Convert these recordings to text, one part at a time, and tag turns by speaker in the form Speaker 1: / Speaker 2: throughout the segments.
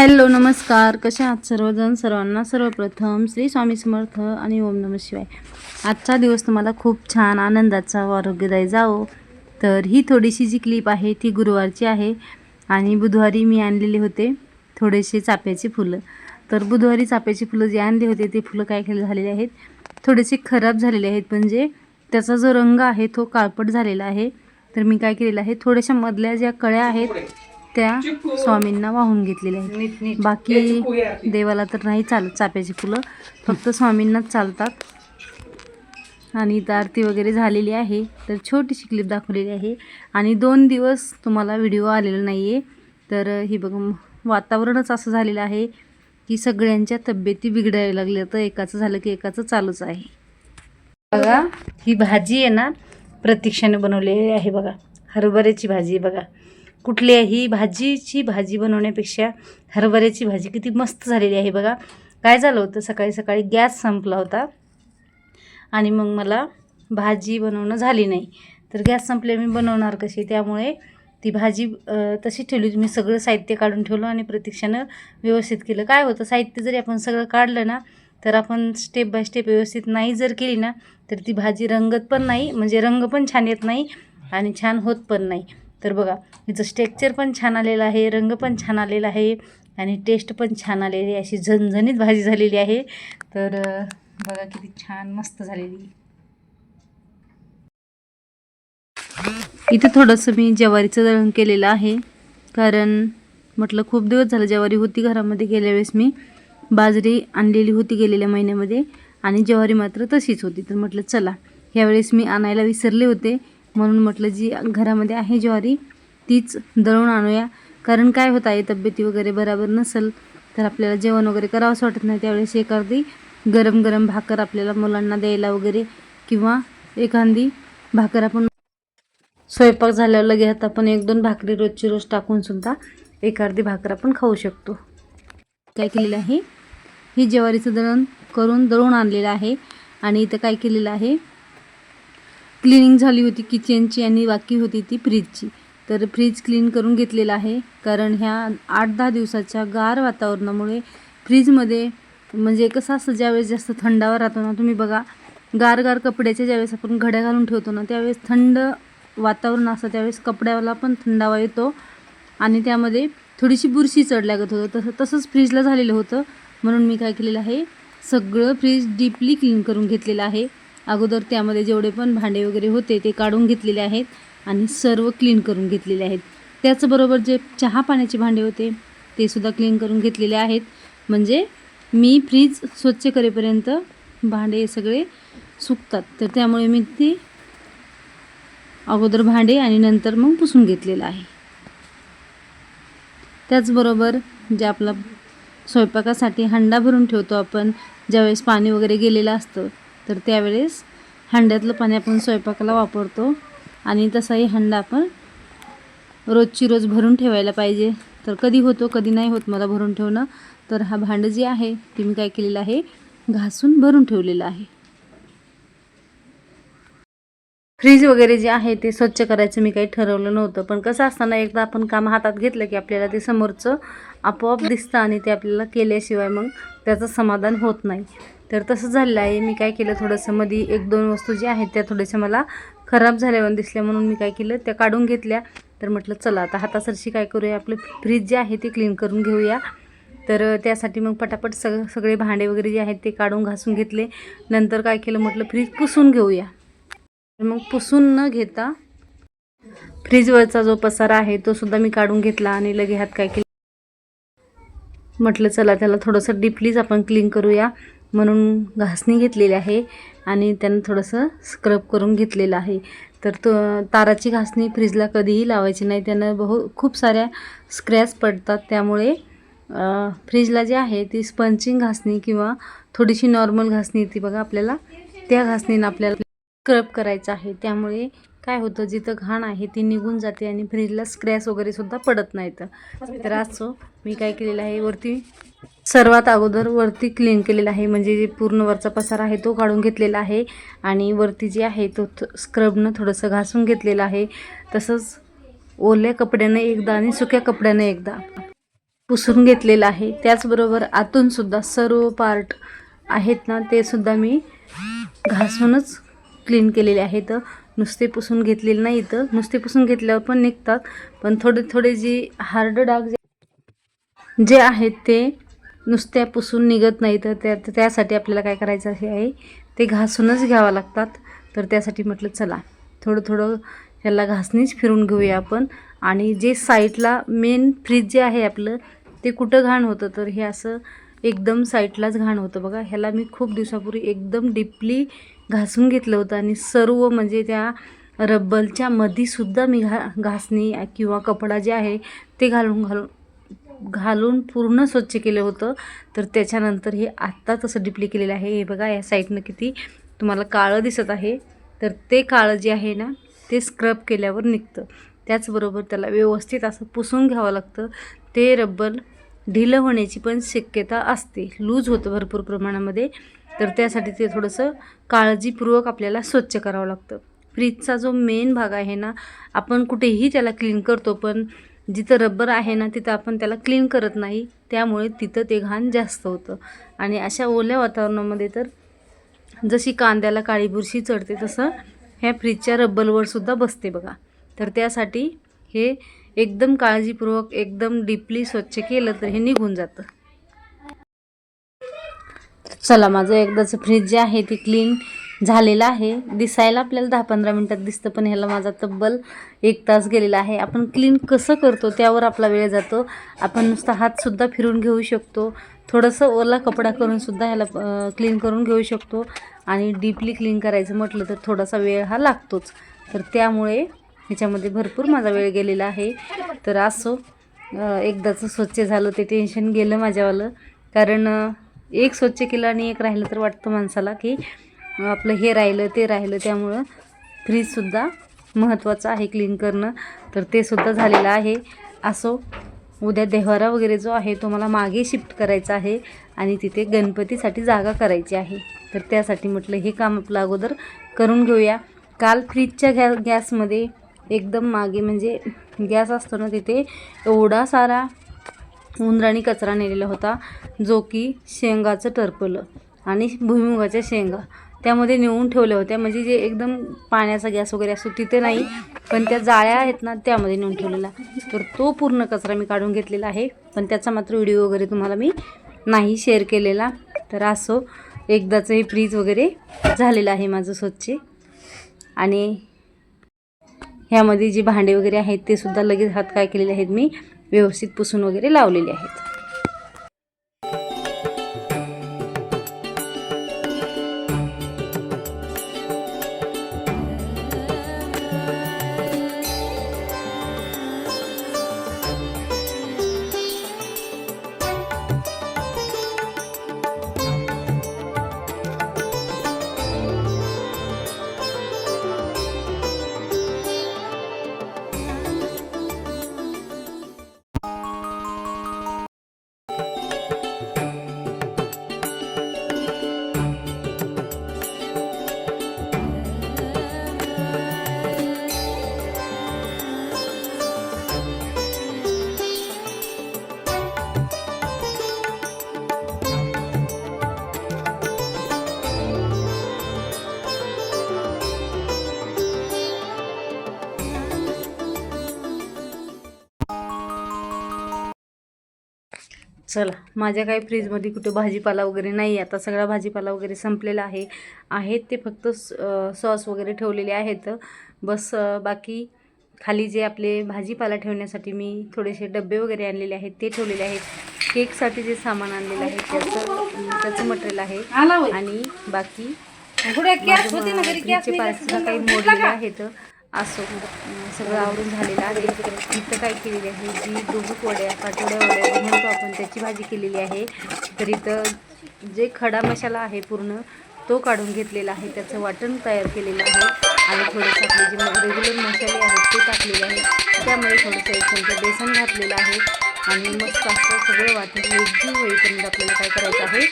Speaker 1: Hello नमस्कार. कसे आहात सर्वजण? सर्वांना सर्वप्रथम श्री स्वामी समर्थ आणि ओम नम शिवाय. आजचा दिवस तुम्हाला खूप छान आनंदाचा व आरोग्यदायी जावो. तर ही थोडीशी जी क्लिप आहे ती गुरुवारची आहे आणि बुधवारी मी आणलेले होते थोडेसे चाफ्याची फुलं. तर बुधवारी चाफ्याची फुलं जे आणले होते ते फुलं काय केले झालेले आहेत? थोडेसे खराब झालेले आहेत म्हणजे त्याचा जो रंग आहे तो काळपट झालेला आहे. तर मी काय केलेलं आहे थोड्याशा मधल्या ज्या कळ्या आहेत त्या स्वामींना वाहून घेतलेल्या आहेत. बाकी देवाला तर नाही चालत चाफ्याची फुलं फक्त स्वामींनाच चालतात. आणि इथं आरती वगैरे झालेली आहे. तर छोटीशी क्लिप दाखवलेली आहे. आणि दोन दिवस तुम्हाला व्हिडिओ आलेला नाही आहे तर ही बघा वातावरणच असं झालेलं आहे की सगळ्यांच्या तब्येती बिघडायला लागल्या. तर एकाचं झालं की एकाचं चालूच आहे. बघा ही भाजी आहे ना प्रतीक्षाने बनवलेली आहे बघा. हरभऱ्याची भाजी आहे बघा. कुठल्याही भाजीची भाजी बनवण्यापेक्षा हरभऱ्याची भाजी किती मस्त झालेली आहे बघा. काय झालं होतं? सकाळी सकाळी गॅस संपला होता. आणि मग मला भाजी बनवणं झाली नाही. तर गॅस संपले मी बनवणार कशी? त्यामुळे ती भाजी तशी ठेवली मी सगळं साहित्य काढून ठेवलं आणि प्रतीक्षानं व्यवस्थित केलं. काय होतं? साहित्य जरी आपण सगळं काढलं ना तर आपण स्टेप बाय स्टेप व्यवस्थित नाही जर केली ना तर ती भाजी रंगत पण नाही म्हणजे रंग पण छान येत नाही आणि छान होत पण नाही. तर बघा हिचं स्टेक्चर पण छान आलेलं आहे रंग पण छान आलेला आहे आणि टेस्ट पण छान आलेली आहे अशी झणझणीत भाजी झालेली आहे. तर बघा किती छान मस्त झालेली. इथं थोडंसं मी ज्वारीचं दळण केलेलं आहे कारण म्हटलं खूप दिवस झालं ज्वारी होती घरामध्ये गेल्या वेळेस मी. बाजरी आणलेली होती गेलेल्या महिन्यामध्ये आणि ज्वारी मात्र तशीच होती. तर म्हटलं चला ह्यावेळेस मी आणायला विसरले होते. म्हणून म्हटलं जी घरामध्ये आहे ज्वारी तीच दळून आणूया. कारण काय होत आहे तब्येती वगैरे बरोबर नसेल तर आपल्याला जेवण वगैरे करावंसं वाटत नाही. त्यावेळेस एखादी गरम गरम भाकर आपल्याला मुलांना द्यायला वगैरे किंवा एखादी भाकर आपण स्वयंपाक झाल्यावर लगेच आपण एक दोन भाकरी रोजची रोज टाकून सुद्धा एक अर्धी भाकर आपण खाऊ शकतो. काय केलेलं आहे? ही ज्वारीचं दळण करून दळून आणलेलं आहे. आणि इथं काय केलेलं आहे? क्लिनिंग झाली होती किचनची आणि बाकी होती ती फ्रीजची. तर फ्रीज क्लीन करून घेतलेला आहे. कारण ह्या आठ दहा दिवसाच्या गार वातावरणामुळे फ्रीजमध्ये म्हणजे कसं असतं ज्यावेळेस जास्त थंडावा राहतो ना तुम्ही बघा गार गार कपड्याच्या ज्यावेळेस आपण घड्या घालून ठेवतो ना त्यावेळेस थंड वातावरण असतं त्यावेळेस कपड्याला पण थंडावा येतो. आणि त्यामध्ये थोडीशी बुरशी चढ लागत होतं. तसं तसंच फ्रीजला झालेलं होतं. म्हणून मी काय केलेलं आहे सगळं फ्रीज डीपली क्लीन करून घेतलेलं आहे. अगोदर त्यामध्ये जेवढे पण भांडे वगैरे होते ते काढून घेतलेले आहेत आणि सर्व क्लीन करून घेतलेले आहेत. त्याचबरोबर जे चहा पाण्याचे भांडे होते ते सुद्धा क्लीन करून घेतलेले आहेत. म्हणजे मी फ्रीज स्वच्छ करेपर्यंत भांडे सगळे सुकतात. तर त्यामुळे मी ते अगोदर भांडे आणि नंतर मग पुसून घेतलेलं आहे. त्याचबरोबर जे आपला स्वयंपाकासाठी हंडा भरून ठेवतो आपण ज्यावेळेस पाणी वगैरे गेलेलं असतं तर त्यावेळेस हंड्यातलं पाणी आपण स्वयंपाकाला वापरतो आणि तसाही हंडा आपण रोजची रोज भरून ठेवायला पाहिजे. तर कधी होतो कधी नाही होत मला भरून ठेवणं. तर हा भांडं जे आहे ते मी काय केलेलं आहे घासून भरून ठेवलेलं आहे. फ्रीज वगैरे जे आहे ते स्वच्छ करायचं मी काही ठरवलं नव्हतं. पण कसं असताना एकदा आपण काम हातात घेतलं की आपल्याला ते समोरचं आपोआप दिसतं आणि ते आपल्याला केल्याशिवाय मग त्याचं समाधान होत नाही. तर तसं झालेलं आहे. मी काय केलं थोडंसं मध्ये एक दोन वस्तू ज्या आहेत त्या थोड्याशा मला खराब झाल्यावर दिसल्या म्हणून मी काय केलं त्या काढून घेतल्या. तर म्हटलं चला आता हातासरशी काय करूया? आपलं फ्रीज जे आहे ते क्लीन करून घेऊया. तर त्यासाठी मग पटापट सग सगळे भांडे वगैरे जे आहेत ते काढून घासून घेतले. नंतर काय केलं म्हटलं फ्रीज पुसून घेऊया. तर मग पुसून न घेता फ्रीजवरचा जो पसारा आहे तो सुद्धा मी काढून घेतला आणि लगे हात काय केलं. म्हटलं चला त्याला थोडंसं डीपलीच आपण क्लीन करूया. म्हणून घासणी घेतलेली आहे आणि त्यानं थोडंसं स्क्रब करून घेतलेलं आहे. तर तो ताराची घासणी फ्रीजला कधीही लावायची नाही. त्यानं बहु खूप साऱ्या स्क्रॅच पडतात. त्यामुळे फ्रीजला जे आहे ती स्पंचिंग घासणी किंवा थोडीशी नॉर्मल घासणी ती बघा आपल्याला त्या घासणीनं आपल्याला स्क्रब करायचं आहे. त्यामुळे काय होतं जिथं घाण आहे ती निघून जाते आणि फ्रीजला स्क्रॅच वगैरे सुद्धा पडत नाहीत. तर असं मी काय केलेलं आहे वरती सर्वात अगोदर वरती क्लीन केलेलं आहे. म्हणजे जे पूर्ण वरचा पसारा आहे तो काढून घेतलेला आहे. आणि वरती जे आहे तो स्क्रबनं थोडंसं घासून घेतलेलं आहे. तसंच ओल्या कपड्यानं एकदा आणि सुक्या कपड्यानं एकदा पुसून घेतलेलं आहे. त्याचबरोबर आतूनसुद्धा सर्व पार्ट आहेत ना ते सुद्धा मी घासूनच क्लीन केलेले आहेत. नुसते पुसून घेतलेले नाही तर नुसते पुसून घेतल्यावर पण निघतात. पण थोडे थोडे जी हार्ड डाग जे आहेत ते नुसत्या पुसून निघत नाही तर त्या त्यासाठी आपल्याला काय करायचं हे आहे ते घासूनच घ्यावं लागतात. तर त्यासाठी म्हटलं चला थोडं थोडं ह्याला घासणीच फिरून घेऊया आपण. आणि जे साईडला मेन फ्रीज जे आहे आपलं ते कुठं घाण होतं? तर हे असं एकदम साईडलाच घाण होतं बघा. ह्याला मी खूप दिवसापूर्वी एकदम डीपली घासून घेतलं होतं. आणि सर्व म्हणजे त्या रब्बलच्या मधीसुद्धा मी घा घासणी किंवा कपडा जे आहे ते घालून घालून घालून पूर्ण स्वच्छ केलं होतं. तर त्याच्यानंतर हे आत्ता तसं डिप्ली केलेलं आहे. हे बघा या साईडनं किती तुम्हाला काळं दिसत आहे. तर ते काळं जे आहे ना ते स्क्रब केल्यावर निघतं. त्याचबरोबर त्याला व्यवस्थित असं पुसून घ्यावं लागतं. ते रब्बर ढिलं होण्याची पण शक्यता असते. लूज होतं भरपूर प्रमाणामध्ये. तर त्यासाठी ते थोडंसं काळजीपूर्वक आपल्याला स्वच्छ करावं लागतं. फ्रीजचा जो मेन भाग आहे ना आपण कुठेही त्याला क्लीन करतो पण जिथं रबर आहे ना तिथं आपण त्याला क्लीन करत नाही. त्यामुळे तिथं ते घाण जास्त होतं. आणि अशा ओल्या वातावरणामध्ये तर जशी कांद्याला काळी बुरशी चढते तसं ह्या फ्रीजच्या रब्बलवर सुद्धा बसते बघा. तर त्यासाठी हे एकदम काळजीपूर्वक एकदम डीपली स्वच्छ केलं तर हे निघून जातं. चला माझं एकदाचं फ्रीज जे आहे ते क्लीन झालेला आहे. दिसायला आपल्याला दहा पंधरा मिनटात दिसतं पण ह्याला माझा तब्बल एक तास गेलेला आहे. आपण क्लीन कसं करतो त्यावर आपला वेळ जातो. आपण नुसता हातसुद्धा फिरून घेऊ शकतो. थोडंसं ओला कपडा करूनसुद्धा ह्याला क्लीन करून घेऊ शकतो. आणि डीपली क्लीन करायचं म्हटलं तर थोडासा वेळ हा लागतोच. तर त्यामुळे ह्याच्यामध्ये भरपूर माझा वेळ गेलेला आहे. तर असो एकदाचं स्वच्छ झालं ते टेन्शन गेलं माझ्यावालं. कारण एक स्वच्छ केलं आणि एक राहिलं तर वाटतं माणसाला की आपलं हे राहिलं ते राहिलं त्यामुळं फ्रीजसुद्धा महत्त्वाचं आहे क्लीन करणं. तर ते सुद्धा झालेलं आहे. असो उद्या देवारा वगैरे जो आहे तो मला मागे शिफ्ट करायचा आहे आणि तिथे गणपतीसाठी जागा करायची आहे. तर त्यासाठी म्हटलं हे काम आपलं अगोदर करून घेऊया. काल फ्रीजच्या गॅ गॅसमध्ये एकदम मागे म्हणजे गॅस असतो ना तिथे एवढा सारा उंदराणी कचरा नेलेला होता जो की शेंगाचं टरपलं आणि भुईमुगाच्या शेंगा. त्यामध्ये नेऊन ठेवल्या होत्या म्हणजे जे एकदम पाण्याचा गॅस वगैरे असतो तिथे नाही पण त्या जाळ्या आहेत ना त्यामध्ये नेऊन ठेवलेला. तर तो पूर्ण कचरा मी काढून घेतलेला आहे. पण त्याचा मात्र व्हिडिओ वगैरे तुम्हाला मी नाही शेअर केलेला. तर असो एकदाचं हे फ्रीज वगैरे झालेलं आहे माझं स्वच्छ. आणि ह्यामध्ये जे भांडे वगैरे आहेत ते सुद्धा लगेच हात काय केलेले आहेत मी व्यवस्थित पुसून वगैरे लावलेले आहेत. चला माझ्या काही फ्रीजमध्ये कुठे भाजीपाला वगैरे नाही आता सगळा भाजीपाला वगैरे संपलेला आहे. आहेत ते फक्त सॉस वगैरे ठेवलेले आहेत. बस बाकी खाली जे आपले भाजीपाला ठेवण्यासाठी मी थोडेसे डबे वगैरे आणलेले आहेत ते ठेवलेले आहेत. केकसाठी जे सामान आणलेलं आहे त्याचं त्याचं मटेरियल आहे. आणि बाकी काही मोडलेले आहेत असो म्हणजे, सगळं आवरून झालेलं आहे. इथं काय केलेली आहे? जी डुबूक वड्या पाटोड्या वड्या म्हणतो आपण त्याची भाजी केलेली आहे. तर इथं जे खडा मसाला आहे पूर्ण तो काढून घेतलेला आहे. त्याचं वाटण तयार केलेलं आहे. आणि थोडंसं आपले जे रेग्युलर मसाले आहेत ते टाकलेले आहेत. त्यामुळे थोडंसं एक चमचा बेसन घातलेलं आहे. आणि मस्त असं सगळं वाटण एकजीव होईपर्यंत आपल्याला काय करायचं आहे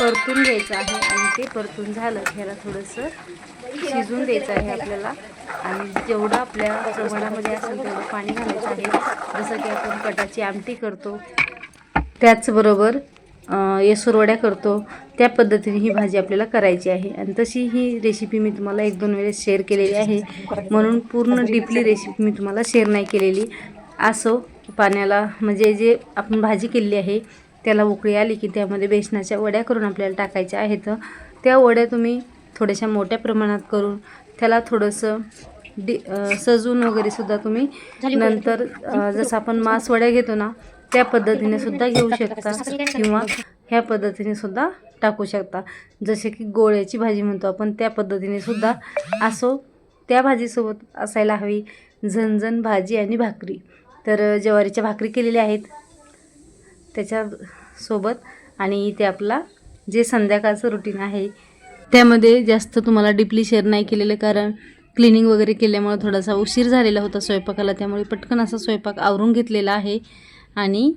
Speaker 1: परतून घ्यायचं आहे आणि ते परतून झालं ह्याला थोडंसं शिजून द्यायचं आहे आपल्याला. आणि जेवढं आपल्या प्रमाणामध्ये असेल तेवढं पाणी घालायचं आहे. जसं की आपण कटाची आमटी करतो त्याचबरोबर अं, करतो त्या पद्धतीने ही भाजी आपल्याला करायची आहे. आणि तशी ही रेसिपी मी तुम्हाला एक दोन वेळेस शेअर केलेली आहे. म्हणून पूर्ण डीपली रेसिपी मी तुम्हाला शेअर नाही केलेली. असो पाण्याला म्हणजे जे आपण भाजी केलेली आहे त्याला उकळी आली की त्यामध्ये बेसनाच्या वड्या करून आपल्याला टाकायच्या आहेत. त्या वड्या तुम्ही थोड्याशा मोठ्या प्रमाणात करून त्याला थोडंसं डि सजून वगैरे सुद्धा तुम्ही नंतर जसं आपण मांस वड्या घेतो ना त्या पद्धतीने सुद्धा घेऊ शकता. किंवा ह्या पद्धतीने सुद्धा टाकू शकता. जसे की गोळ्याची भाजी म्हणतो आपण त्या पद्धतीने सुद्धा असो त्या भाजीसोबत असायला हवी झणझण भाजी आणि भाकरी. तर ज्वारीच्या भाकरी केलेल्या आहेत. त्याच्यासोबत आणि इथे आपला जे संध्याकाळचं रुटीन आहे त्यामध्ये जास्त तुम्हाला डीपली शेअर नाही केलेलं कारण क्लिनिंग वगैरे केल्यामुळे थोडासा उशीर झालेला होता स्वयंपाकाला त्यामुळे पटकन असा स्वयंपाक आवरून घेतलेला आहे. आणि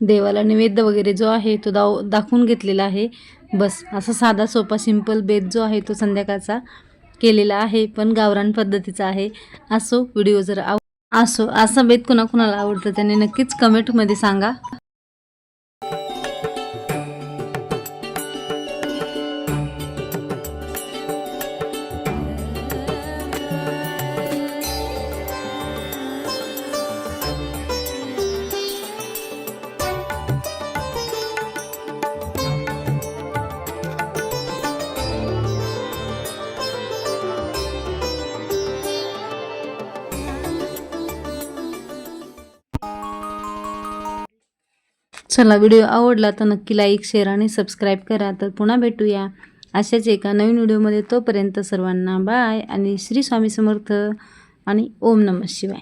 Speaker 1: देवाला नैवेद्य वगैरे जो आहे तो दाव दाखवून घेतलेला आहे. बस असा साधा सोपा सिंपल बेद जो आहे तो संध्याकाळचा केलेला आहे पण गावरान पद्धतीचा आहे. असो व्हिडिओ जर आव असो असा बेत कुणाकुणाला आवडतं? त्याने नक्कीच कमेंटमध्ये सांगा. चला व्हिडिओ आवडला तर नक्की लाईक शेअर आणि सबस्क्राईब करा. तर पुन्हा भेटूया अशाच एका नवीन व्हिडिओमध्ये. तोपर्यंत सर्वांना बाय आणि श्री स्वामी समर्थ आणि ओम नमः शिवाय.